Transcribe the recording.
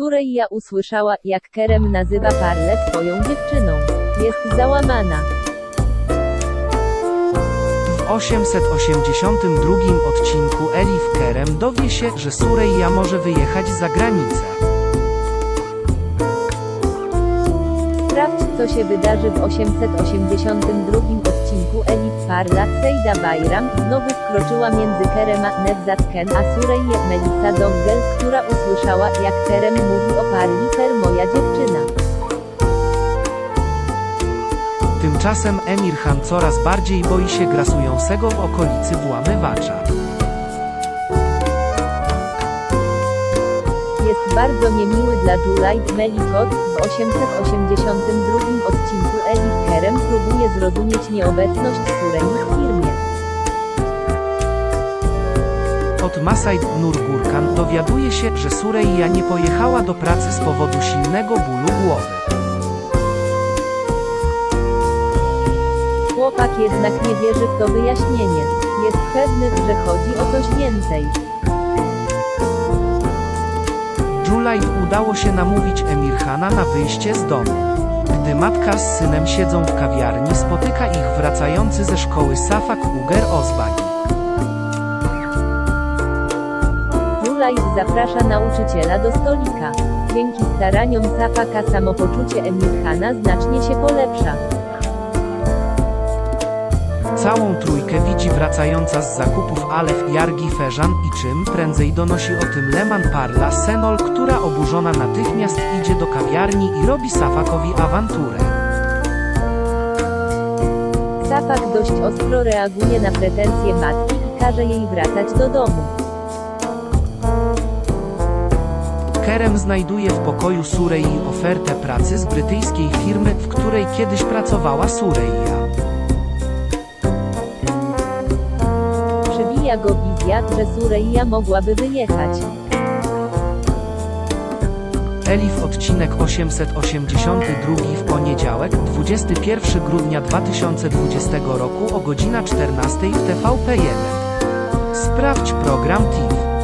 Sureja usłyszała, jak Kerem nazywa Parle swoją dziewczyną. Jest załamana. W 882 odcinku Elif Kerem dowie się, że Sureja może wyjechać za granicę. Sprawdź, co się wydarzy w 882 odcinku Elif Parla Sejda Bayram znowu wkroczyła między Kerema Nevzatken a Sureję Melisa Dongel, która jak Kerem mówi o Parli Per moja dziewczyna. Tymczasem Emir Han coraz bardziej boi się grasującego w okolicy włamywacza. Jest bardzo niemiły dla Julaj Melikot. W 882 odcinku Elif Kerem próbuje zrozumieć nieobecność Surei w firmie. Od Masaid Nurgurkan dowiaduje się, że Sureja nie pojechała do pracy z powodu silnego bólu głowy. Chłopak jednak nie wierzy w to wyjaśnienie. Jest pewny, że chodzi o coś więcej. Julaj udało się namówić Emirhana na wyjście z domu. Gdy matka z synem siedzą w kawiarni, spotyka ich wracający ze szkoły Safak Uger Ozbagi. Julaj zaprasza nauczyciela do stolika. Dzięki staraniom Safaka samopoczucie Emirhana znacznie się polepsza. Całą trójkę widzi wracająca z zakupów Alef Jargi Feżan i czym prędzej donosi o tym Leman Parla Senol, która oburzona natychmiast idzie do kawiarni i robi Safakowi awanturę. Safak dość ostro reaguje na pretensje matki i każe jej wracać do domu. Kerem znajduje w pokoju Surei ofertę pracy z brytyjskiej firmy, w której kiedyś pracowała Sureia. Przybija go wizja, że Sureja mogłaby wyjechać. Elif odcinek 882 w poniedziałek, 21 grudnia 2020 roku o godzina 14 w TVP1. Sprawdź program TIF.